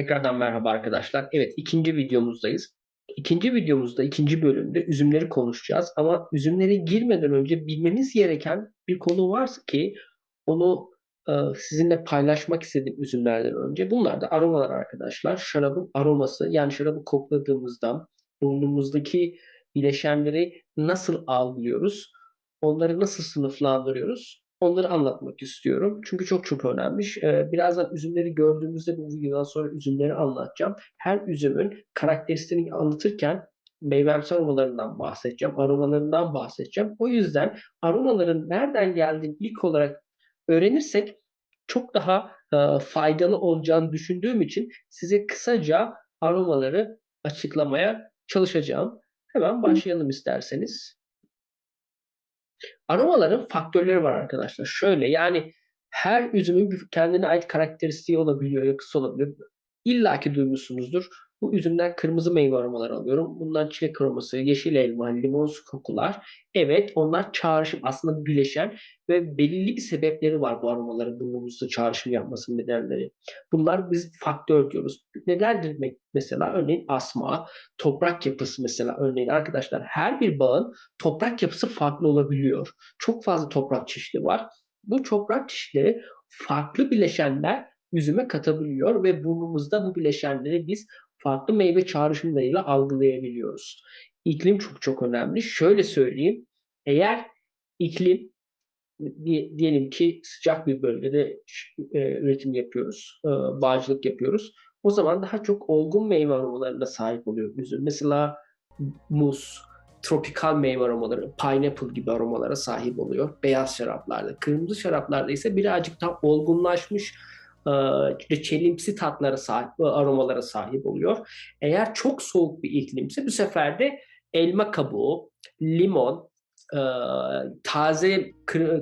Tekrardan merhaba arkadaşlar. Evet ikinci videomuzdayız. İkinci videomuzda, ikinci bölümde üzümleri konuşacağız. Ama üzümlere girmeden önce bilmemiz gereken bir konu var ki onu e, sizinle paylaşmak istedim üzümlerden önce. Bunlar da aromalar arkadaşlar. Şarabın aroması yani şarabı kokladığımızda burnumuzdaki bileşenleri nasıl algılıyoruz? Onları nasıl sınıflandırıyoruz? Onları anlatmak istiyorum. Çünkü çok çok önemli. Ee, birazdan üzümleri gördüğümüzde bu videodan sonra üzümleri anlatacağım. Her üzümün karakteristiğini anlatırken meyvemsi aromalarından bahsedeceğim, aromalarından bahsedeceğim. O yüzden aromaların nereden geldiğini ilk olarak öğrenirsek çok daha e, faydalı olacağını düşündüğüm için size kısaca aromaları açıklamaya çalışacağım. Hemen başlayalım isterseniz. Aromaların faktörleri var arkadaşlar. Şöyle yani her üzümün kendine ait karakteristiği olabiliyor, yapısı olabilir. İlla ki duymuşsunuzdur. Bu üzümden kırmızı meyve aromaları alıyorum. Bundan çilek aroması, yeşil elma, limon kokular. Evet onlar çağrışım aslında bileşen ve belirli bir sebepleri var bu aromaların burnumuzda çağrışım yapmasının nedenleri. Bunlar biz faktör diyoruz. Nelerdir mesela? Örneğin asma, toprak yapısı mesela örneğin arkadaşlar her bir bağın toprak yapısı farklı olabiliyor. Çok fazla toprak çeşidi var. Bu toprak çeşitleri farklı bileşenler üzüme katabiliyor ve burnumuzda bu bileşenleri biz farklı meyve çağrışımlarıyla algılayabiliyoruz. İklim çok çok önemli. Şöyle söyleyeyim. Eğer iklim diyelim ki sıcak bir bölgede e, üretim yapıyoruz, e, bağcılık yapıyoruz. O zaman daha çok olgun meyve aromalarına sahip oluyor üzüm. Mesela muz, tropikal meyve aromaları, pineapple gibi aromalara sahip oluyor. Beyaz şaraplarda. Kırmızı şaraplarda ise birazcık daha olgunlaşmış reçelimsi tatlara sahip, aromalara sahip oluyor. Eğer çok soğuk bir iklimse bu sefer de elma kabuğu, limon, taze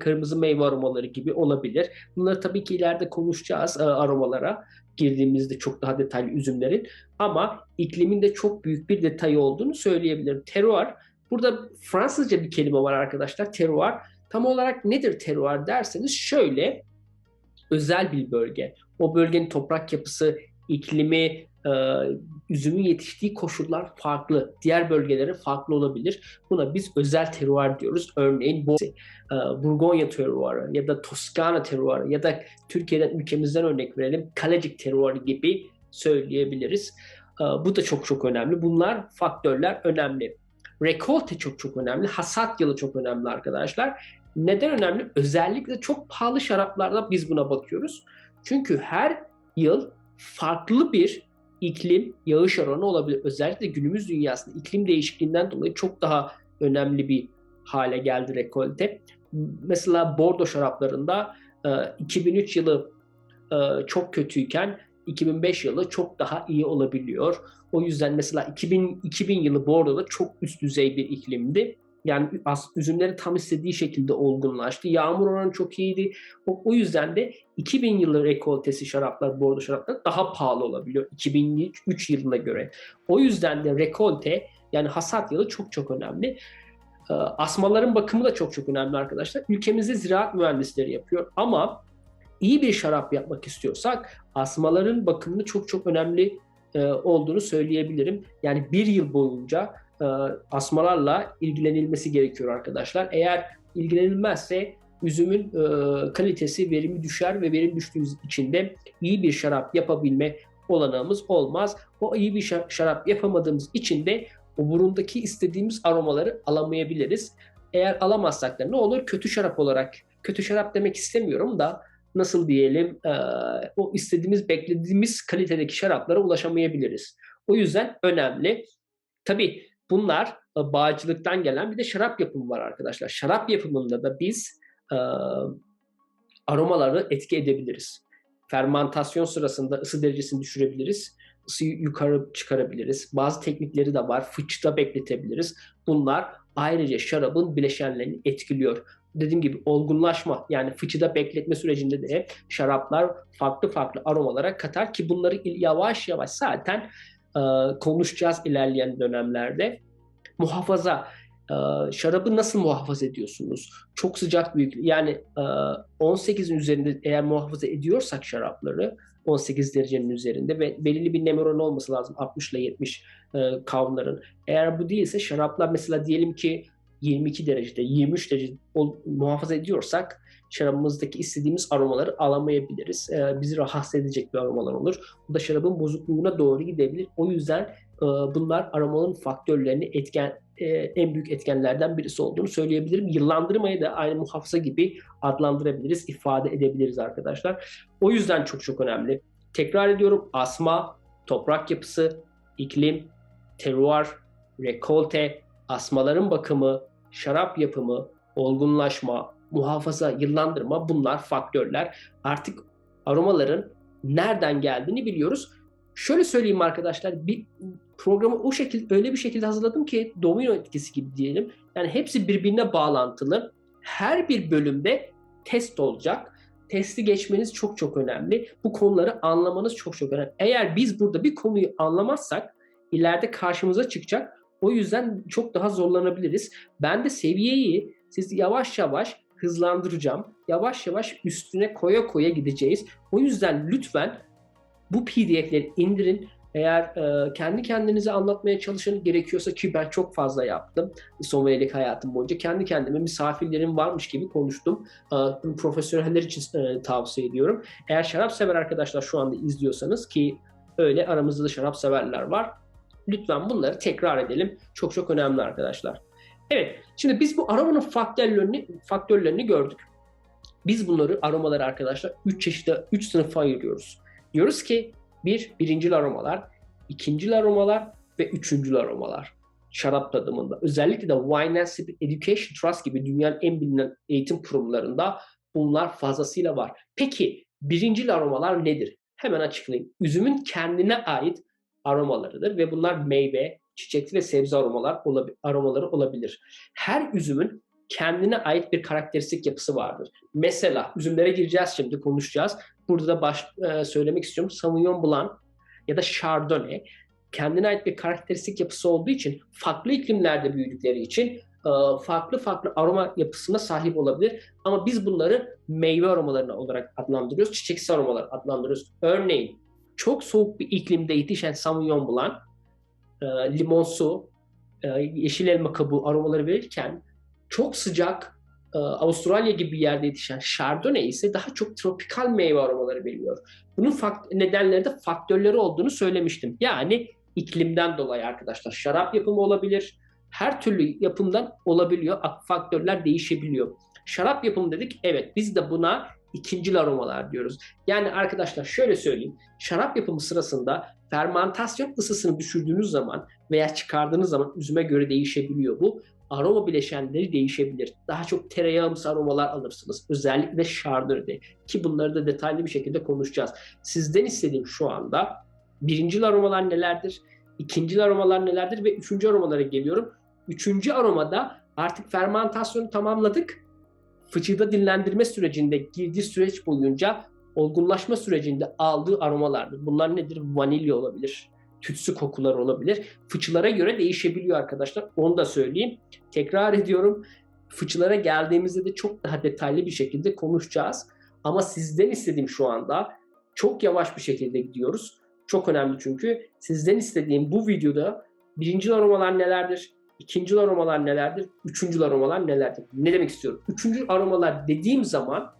kırmızı meyve aromaları gibi olabilir. Bunları tabii ki ileride konuşacağız aromalara girdiğimizde çok daha detaylı üzümlerin. Ama iklimin de çok büyük bir detayı olduğunu söyleyebilirim. Terroir, burada Fransızca bir kelime var arkadaşlar. Terroir. Tam olarak nedir terroir derseniz şöyle özel bir bölge. O bölgenin toprak yapısı, iklimi, e, üzümün yetiştiği koşullar farklı. Diğer bölgelere farklı olabilir. Buna biz özel terroir diyoruz. Örneğin bu e, Burgonya terroirı ya da Toskana terroirı ya da Türkiye'den ülkemizden örnek verelim Kalecik terroirı gibi söyleyebiliriz. E, bu da çok çok önemli. Bunlar faktörler önemli. Rekolte çok çok önemli. Hasat yılı çok önemli arkadaşlar. Neden önemli? Özellikle çok pahalı şaraplarda biz buna bakıyoruz. Çünkü her yıl farklı bir iklim yağış oranı olabilir. Özellikle günümüz dünyasında iklim değişikliğinden dolayı çok daha önemli bir hale geldi rekolte. Mesela Bordo şaraplarında 2003 yılı çok kötüyken 2005 yılı çok daha iyi olabiliyor. O yüzden mesela 2000, 2000 yılı Bordo'da çok üst düzey bir iklimdi. Yani üzümleri tam istediği şekilde olgunlaştı. Yağmur oranı çok iyiydi. O, o yüzden de 2000 yılı rekoltesi şaraplar, bordo şaraplar daha pahalı olabiliyor 2003 yılına göre. O yüzden de rekolte yani hasat yılı çok çok önemli. Ee, asmaların bakımı da çok çok önemli arkadaşlar. Ülkemizde ziraat mühendisleri yapıyor ama iyi bir şarap yapmak istiyorsak asmaların bakımını çok çok önemli e, olduğunu söyleyebilirim. Yani bir yıl boyunca e, asmalarla ilgilenilmesi gerekiyor arkadaşlar. Eğer ilgilenilmezse üzümün e, kalitesi, verimi düşer ve verim düştüğü için de iyi bir şarap yapabilme olanağımız olmaz. O iyi bir şarap yapamadığımız için de o burundaki istediğimiz aromaları alamayabiliriz. Eğer alamazsak da ne olur? Kötü şarap olarak, kötü şarap demek istemiyorum da nasıl diyelim e, o istediğimiz, beklediğimiz kalitedeki şaraplara ulaşamayabiliriz. O yüzden önemli. Tabii Bunlar e, bağcılıktan gelen bir de şarap yapımı var arkadaşlar. Şarap yapımında da biz e, aromaları etki edebiliriz. Fermantasyon sırasında ısı derecesini düşürebiliriz. Isıyı yukarı çıkarabiliriz. Bazı teknikleri de var. Fıçta bekletebiliriz. Bunlar ayrıca şarabın bileşenlerini etkiliyor. Dediğim gibi olgunlaşma yani fıçıda bekletme sürecinde de şaraplar farklı farklı aromalara katar ki bunları yavaş yavaş zaten e, konuşacağız ilerleyen dönemlerde. Muhafaza Ee, şarabı nasıl muhafaza ediyorsunuz? Çok sıcak büyük yani e, 18'in üzerinde eğer muhafaza ediyorsak şarapları 18 derecenin üzerinde ve belirli bir nem oranı olması lazım 60 ile 70 e, kavların. Eğer bu değilse şaraplar mesela diyelim ki 22 derecede 23 derecede muhafaza ediyorsak şarabımızdaki istediğimiz aromaları alamayabiliriz. E, bizi rahatsız edecek bir aromalar olur. Bu da şarabın bozukluğuna doğru gidebilir. O yüzden e, bunlar aromaların faktörlerini etken e, en büyük etkenlerden birisi olduğunu söyleyebilirim. Yıllandırmayı da aynı muhafaza gibi adlandırabiliriz, ifade edebiliriz arkadaşlar. O yüzden çok çok önemli. Tekrar ediyorum asma, toprak yapısı, iklim, terroir, rekolte, asmaların bakımı, şarap yapımı, olgunlaşma, muhafaza, yıllandırma bunlar faktörler. Artık aromaların nereden geldiğini biliyoruz. Şöyle söyleyeyim arkadaşlar, bir programı o şekilde öyle bir şekilde hazırladım ki domino etkisi gibi diyelim. Yani hepsi birbirine bağlantılı. Her bir bölümde test olacak. Testi geçmeniz çok çok önemli. Bu konuları anlamanız çok çok önemli. Eğer biz burada bir konuyu anlamazsak ileride karşımıza çıkacak. O yüzden çok daha zorlanabiliriz. Ben de seviyeyi siz yavaş yavaş hızlandıracağım. Yavaş yavaş üstüne koya koya gideceğiz. O yüzden lütfen bu PDF'leri indirin. Eğer e, kendi kendinize anlatmaya çalışın gerekiyorsa ki ben çok fazla yaptım sommelyelik hayatım boyunca. Kendi kendime misafirlerim varmış gibi konuştum. E, profesyoneller için e, tavsiye ediyorum. Eğer şarap sever arkadaşlar şu anda izliyorsanız ki öyle aramızda da şarap severler var. Lütfen bunları tekrar edelim. Çok çok önemli arkadaşlar. Evet, şimdi biz bu aromanın faktörlerini, faktörlerini gördük. Biz bunları aromaları arkadaşlar 3 çeşitli 3 sınıfa ayırıyoruz. Diyoruz ki bir, birincil aromalar, ikincil aromalar ve üçüncül aromalar. Şarap tadımında. Özellikle de Wine and Spirit Education Trust gibi dünyanın en bilinen eğitim kurumlarında bunlar fazlasıyla var. Peki birincil aromalar nedir? Hemen açıklayayım. Üzümün kendine ait aromalarıdır ve bunlar meyve, çiçekli ve sebze aromalar aromaları olabilir. Her üzümün kendine ait bir karakteristik yapısı vardır. Mesela üzümlere gireceğiz şimdi konuşacağız. Burada da baş, e, söylemek istiyorum. Sauvignon Blanc ya da Chardonnay kendine ait bir karakteristik yapısı olduğu için farklı iklimlerde büyüdükleri için e, farklı farklı aroma yapısına sahip olabilir. Ama biz bunları meyve aromalarına olarak adlandırıyoruz. Çiçeksi aromalar adlandırıyoruz. Örneğin çok soğuk bir iklimde yetişen Sauvignon Blanc e, limonsu, e, yeşil elma kabuğu aromaları verirken çok sıcak e, Avustralya gibi bir yerde yetişen Chardonnay ise daha çok tropikal meyve aromaları veriyor. Bunun fakt- nedenleri de faktörleri olduğunu söylemiştim. Yani iklimden dolayı arkadaşlar şarap yapımı olabilir. Her türlü yapımdan olabiliyor. Faktörler değişebiliyor. Şarap yapımı dedik. Evet biz de buna ikincil aromalar diyoruz. Yani arkadaşlar şöyle söyleyeyim. Şarap yapımı sırasında fermentasyon ısısını düşürdüğünüz zaman veya çıkardığınız zaman üzüme göre değişebiliyor bu. Aroma bileşenleri değişebilir. Daha çok tereyağımsı aromalar alırsınız. Özellikle Chardonnay'de ki bunları da detaylı bir şekilde konuşacağız. Sizden istediğim şu anda birinci aromalar nelerdir? ikinci aromalar nelerdir ve üçüncü aromalara geliyorum. Üçüncü aromada artık fermentasyonu tamamladık. Fıçıda dinlendirme sürecinde girdiği süreç boyunca olgunlaşma sürecinde aldığı aromalardır. Bunlar nedir? Vanilya olabilir, tütsü kokular olabilir. Fıçılara göre değişebiliyor arkadaşlar. Onu da söyleyeyim. Tekrar ediyorum. Fıçılara geldiğimizde de çok daha detaylı bir şekilde konuşacağız. Ama sizden istediğim şu anda çok yavaş bir şekilde gidiyoruz. Çok önemli çünkü sizden istediğim bu videoda birinci aromalar nelerdir? İkinci aromalar nelerdir? Üçüncü aromalar nelerdir? Ne demek istiyorum? Üçüncü aromalar dediğim zaman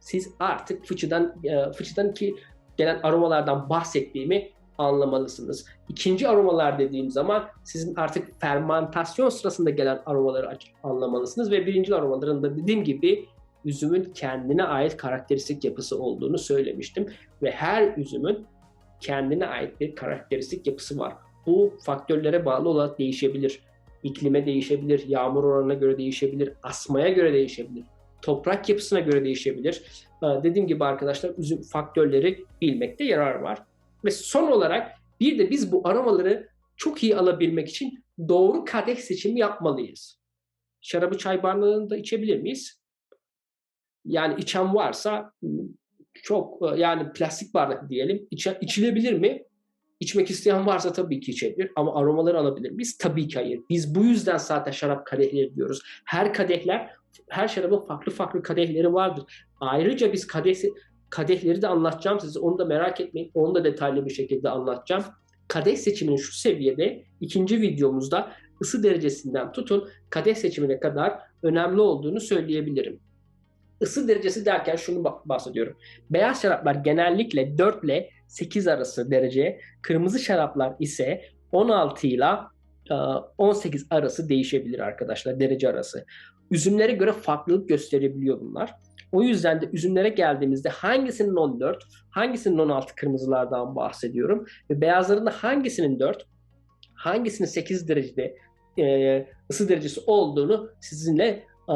siz artık fıçıdan e, fıçıdan ki gelen aromalardan bahsettiğimi anlamalısınız. İkinci aromalar dediğim zaman sizin artık fermentasyon sırasında gelen aromaları anlamalısınız ve birinci aromaların da dediğim gibi üzümün kendine ait karakteristik yapısı olduğunu söylemiştim ve her üzümün kendine ait bir karakteristik yapısı var. Bu faktörlere bağlı olarak değişebilir. İklime değişebilir, yağmur oranına göre değişebilir, asmaya göre değişebilir toprak yapısına göre değişebilir. Ee, dediğim gibi arkadaşlar üzüm faktörleri bilmekte yarar var. Ve son olarak bir de biz bu aromaları çok iyi alabilmek için doğru kadeh seçimi yapmalıyız. Şarabı çay bardağında içebilir miyiz? Yani içen varsa çok yani plastik bardak diyelim içe, içilebilir mi? İçmek isteyen varsa tabii ki içebilir ama aromaları alabilir miyiz? Tabii ki hayır. Biz bu yüzden zaten şarap kadehleri diyoruz. Her kadehler, her şarabın farklı farklı kadehleri vardır. Ayrıca biz kadeh, kadehleri de anlatacağım size. Onu da merak etmeyin. Onu da detaylı bir şekilde anlatacağım. Kadeh seçiminin şu seviyede ikinci videomuzda ısı derecesinden tutun kadeh seçimine kadar önemli olduğunu söyleyebilirim. Isı derecesi derken şunu bahsediyorum. Beyaz şaraplar genellikle 4 ile 8 arası derece, kırmızı şaraplar ise 16 ile 18 arası değişebilir arkadaşlar derece arası. Üzümlere göre farklılık gösterebiliyor bunlar. O yüzden de üzümlere geldiğimizde hangisinin 14, hangisinin 16 kırmızılardan bahsediyorum ve beyazların da hangisinin 4, hangisinin 8 derecede e, ısı derecesi olduğunu sizinle e,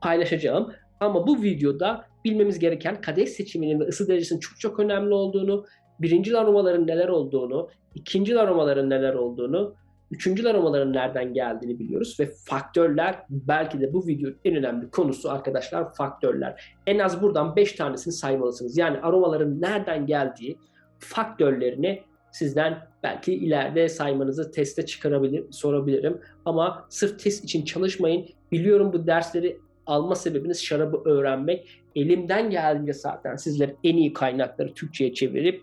paylaşacağım. Ama bu videoda bilmemiz gereken kadeh seçiminin ve ısı derecesinin çok çok önemli olduğunu, birinci aromaların neler olduğunu, ikinci aromaların neler olduğunu, üçüncü aromaların nereden geldiğini biliyoruz ve faktörler belki de bu videonun en önemli konusu arkadaşlar faktörler. En az buradan 5 tanesini saymalısınız. Yani aromaların nereden geldiği faktörlerini sizden belki ileride saymanızı teste çıkarabilir, sorabilirim. Ama sırf test için çalışmayın. Biliyorum bu dersleri alma sebebiniz şarabı öğrenmek. Elimden geldiğince zaten sizlere en iyi kaynakları Türkçe'ye çevirip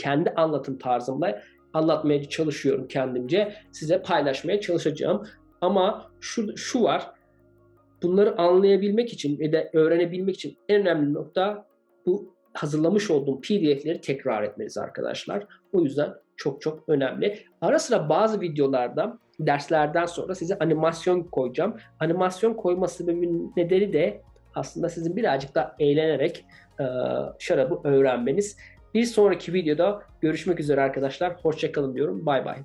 kendi anlatım tarzımla anlatmaya çalışıyorum kendimce. Size paylaşmaya çalışacağım. Ama şu, şu var. Bunları anlayabilmek için ve de öğrenebilmek için en önemli nokta bu hazırlamış olduğum PDF'leri tekrar etmeniz arkadaşlar. O yüzden çok çok önemli. Ara sıra bazı videolarda derslerden sonra size animasyon koyacağım. Animasyon koyma sebebinin nedeni de aslında sizin birazcık daha eğlenerek e, şarabı öğrenmeniz. Bir sonraki videoda görüşmek üzere arkadaşlar. Hoşçakalın diyorum. Bay bay.